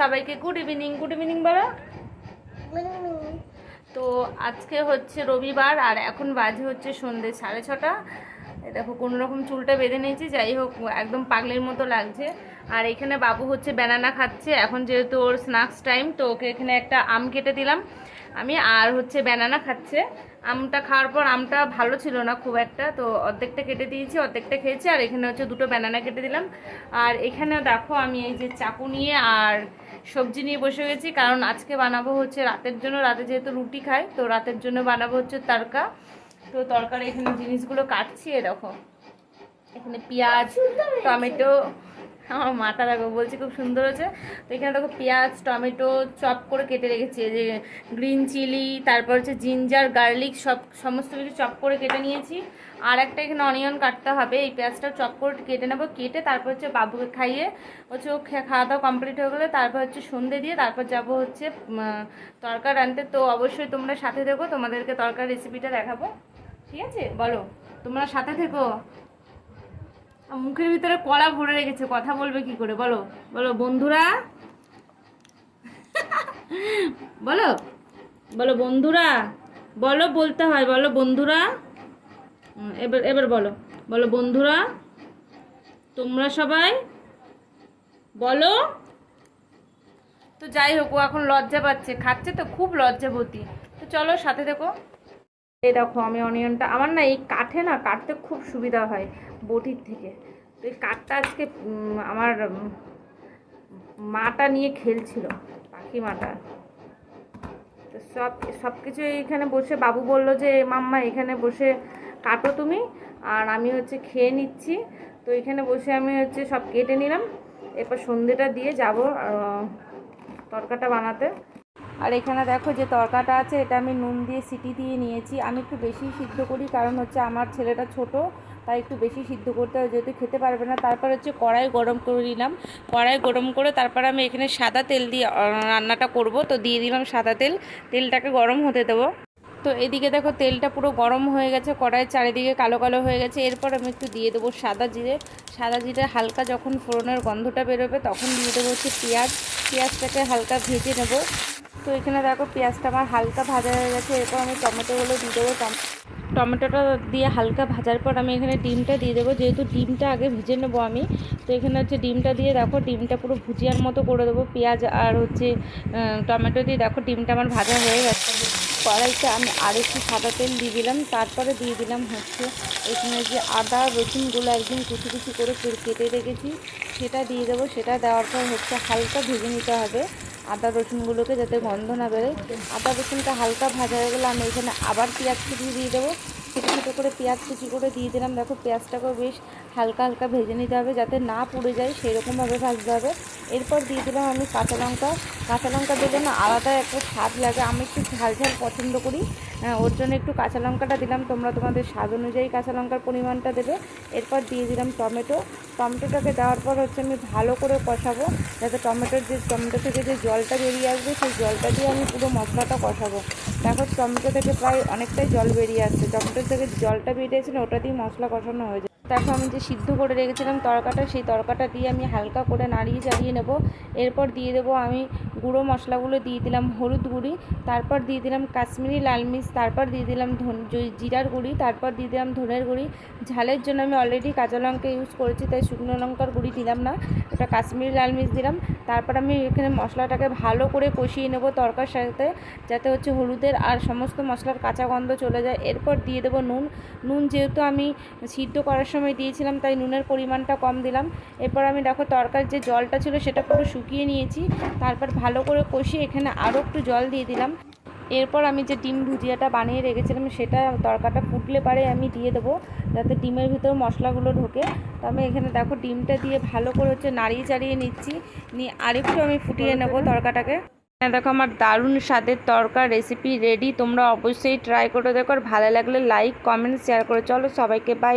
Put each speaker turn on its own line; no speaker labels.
সবাইকে good evening good evening বলো। তো আজকে হচ্ছে রবিবার, আর এখন বাজে হচ্ছে সন্ধ্যে সাড়ে ছটা। দেখো, কোনো রকম চুলটা বেঁধে নিয়েছি, যাই হোক, একদম পাগলের মতো লাগছে। আর এখানে বাবু হচ্ছে ব্যানানা খাচ্ছে, এখন যেহেতু ওর স্ন্যাক্স টাইম তো ওকে এখানে একটা আম কেটে দিলাম। আমি আর হচ্ছে ব্যানানা খাচ্ছে। আমটা খাওয়ার পর আমটা ভালো ছিল না খুব একটা, তো অর্ধেকটা কেটে দিয়েছি, অর্ধেকটা খেয়েছি, আর এখানে হচ্ছে দুটো ব্যানানা কেটে দিলাম। আর এখানে দেখো আমি এই যে চাকু নিয়ে আর সবজি নিয়ে বসে গেছি, কারণ আজকে বানাবো হচ্ছে রাতের জন্য, রাতে যেহেতু রুটি খাই, তো রাতের জন্য বানাবো হচ্ছে তরকা তো তরকারি এখানে জিনিসগুলো কাটছি এরকম। এখানে পেঁয়াজ, টমেটো আমার মাথা দেখো, বলছি খুব সুন্দর হয়েছে। তো এখানে দেখো পেঁয়াজ, টমেটো চপ করে কেটে রেখেছি যে গ্রিন চিলি, তারপর হচ্ছে জিঞ্জার, গার্লিক, সব, সমস্ত কিছু চপ করে কেটে নিয়েছি। আর একটা এখানে অনিয়ন কাটতে হবে, এই পেঁয়াজটা চপ করে কেটে নেব, কেটে তারপর হচ্ছে বাবুকে খাইয়ে, হচ্ছে ও খাওয়া দাওয়া কমপ্লিট হয়ে গেলে তারপর হচ্ছে সন্ধে দিয়ে তারপর যাব হচ্ছে তরকার আনতে। তো অবশ্যই তোমরা সাথে থেকো, তোমাদেরকে তরকার রেসিপিটা দেখাবো। ঠিক আছে? বলো, তোমরা সাথে থেকো। মুখের ভিতরে কলা ভরে রেখেছে, কথা বলবে কি করে? বলো বলো, বন্ধুরা। বলো বলো, বন্ধুরা। বলো, বলতে হয়, বলো, বন্ধুরা। এবার এবার বলো বলো, বন্ধুরা। তোমরা সবাই, বলো। তো যাই হোক, ও এখন লজ্জা পাচ্ছে, খাচ্ছে তো, খুব লজ্জাবতী। তো চলো, সাথে দেখো। এই দেখো আমি অনিয়নটা, আমার না এই কাঠে না কাটতে খুব সুবিধা হয় বটির থেকে। তো এই কাঠটা আজকে আমার মাটা নিয়ে খেলছিল পাখি মাটা তো সব সব কিছু এইখানে বসে, বাবু বলল যে, মাম্মা, এখানে বসে কাটো তুমি, আর আমি হচ্ছে খেয়ে নিচ্ছি। তো এখানে বসে আমি হচ্ছে সব কেটে নিলাম। এরপর সন্ধেটা দিয়ে যাব তরকাটা বানাতে। আর এখানে দেখো যে তরকাটা আছে, এটা আমি নুন দিয়ে সিটি দিয়ে নিয়েছি। আমি একটু বেশি সিদ্ধ করি, কারণ হচ্ছে আমার ছেলেটা ছোট, তাই একটু বেশি সিদ্ধ করতে হয়, যেহেতু খেতে পারবে না। তারপর হচ্ছে কড়াই গরম করে নিলাম। কড়াই গরম করে তারপর আমি এখানে সাদা তেল দিয়ে রান্নাটা করব। তো দিয়ে দিলাম সাদা তেল। তেলটাকে গরম হতে দেবো। তো এদিকে দেখো তেলটা পুরো গরম হয়ে গেছে কড়াইয়ের চারিদিকে কালো কালো হয়ে গেছে। এরপর আমি একটু দিয়ে দেবো সাদা জিরে। সাদা জিরে হালকা যখন ফোড়নের গন্ধটা বেরোবে, তখন দিয়ে দেবো হচ্ছে পেঁয়াজ। পেঁয়াজটাকে হালকা ভেজে নেব। তো এখানে দেখো পেঁয়াজটা আমার হালকা ভাজা হয়ে গেছে, এরপর আমি টমেটোগুলো দিয়ে দেবো। টমেটোটা দিয়ে হালকা ভাজার পর আমি এখানে ডিমটা দিয়ে দেবো, যেহেতু ডিমটা আগে ভেজে নেব আমি। তো এখানে হচ্ছে ডিমটা দিয়ে দেখো, ডিমটা পুরো ভুজিয়ার মতো করে দেবো, পেঁয়াজ আর হচ্ছে টমেটো দিয়ে দেখো ডিমটা আমার ভাজা হয়ে গেছে। কড়াইতে আমি আর একটু সাদা তেল দিয়ে দিলাম, তারপরে দিয়ে দিলাম হচ্ছে এখানে যে আদা, রসুনগুলো একদম কুচি কুচি করে কেটে রেখেছি, সেটা দিয়ে দেবো। সেটা দেওয়ার পর হচ্ছে হালকা ভেজে নিতে হবে। আদা রসুনগুলোকে যাতে গন্ধ না বেরোয়। আদা রসুনটা হালকা ভাজা হয়ে গেলে আমি এখানে আবার পেঁয়াজ কুচি দিয়ে দেবো। ছোটো ছোটো করে পেঁয়াজ কুচি করে দিয়ে দিলাম। দেখো পেঁয়াজটাকেও বেশ হালকা হালকা ভেজে নিতে হবে যাতে না পুড়ে যায়, সেরকমভাবে ভাজতে হবে। এরপর দিয়ে দিলাম আমি কাঁচা লঙ্কা। কাঁচা লঙ্কা দিলে না আলাদা একটা স্বাদ লাগে। আমি একটু ঝাল ঝাল পছন্দ করি। ওর জন্য একটু কাঁচা লঙ্কাটা দিলাম। তোমরা তোমাদের স্বাদ অনুযায়ী কাঁচা লঙ্কার পরিমাণটা দেবে। এরপর দিয়ে দিলাম টমেটো। টমেটোটাকে দেওয়ার পর হচ্ছে আমি ভালো করে কষাবো। যাতে টমেটোর যে, টমেটো থেকে যে জলটা বেরিয়ে আসবে, সেই জলটা দিয়ে আমি পুরো মশলাটা কষাবো। দেখো, টমেটো থেকে প্রায় অনেকটাই জল বেরিয়ে আসছে। টমেটোর থেকে জলটা বেরিয়েছিল ওটা দিয়ে মশলা কষানো হয়ে যায় দেখো আমি যে সিদ্ধ করে রেখেছিলাম তরকাটা, সেই তরকাটা দিয়ে আমি হালকা করে নাড়িয়ে চাড়িয়ে নেব। এরপর দিয়ে দেবো আমি গুঁড়ো মশলাগুলো দিয়ে দিলাম হলুদ গুঁড়ি, তারপর দিয়ে দিলাম কাশ্মীরি লাল মির্চ তারপর দিয়ে দিলাম জিরার গুঁড়ি, তারপর দিয়ে দিলাম ধনের গুঁড়ি। ঝালের জন্য আমি অলরেডি কাঁচা লঙ্কা ইউজ করেছি, তাই শুকনো লঙ্কার গুঁড়ি দিলাম না এটা কাশ্মীরি লাল মির্চ দিলাম। তারপর আমি এখানে মশলাটাকে ভালো করে কষিয়ে নেব তরকার সাথে, যাতে হচ্ছে হলুদের আর সমস্ত মশলার কাঁচা গন্ধ চলে যায়। এরপর দিয়ে দেবো নুন। নুন যেহেতু আমি সিদ্ধ করার সময় দিয়েছিলাম তাই নুনের পরিমাণটা কম দিলাম। এরপর আমি দেখো তরকার যে জলটা ছিল সেটা পুরো শুকিয়ে নিয়েছি। তারপর ভালো করে কষিয়ে এখানে আরও একটু জল দিয়ে দিলাম। এরপর আমি যে ডিম ভুজিয়াটা বানিয়ে রেখেছিলাম সেটা তরকাটা ফুটলে পারে আমি দিয়ে দেবো যাতে ডিমের ভিতর মশলাগুলো ঢোকে। তো আমি এখানে দেখো ডিমটা দিয়ে ভালো করে হচ্ছে নাড়িয়ে চাড়িয়ে নিচ্ছি। নিয়ে আরেকটু আমি ফুটিয়ে নেব তরকাটাকে। হ্যাঁ দেখো আমার দারুণ স্বাদের তরকা রেসিপি রেডি তোমরা অবশ্যই ট্রাই করে দেখো। আর ভালো লাগলে লাইক কমেন্ট শেয়ার করে। চলো সবাইকে বাই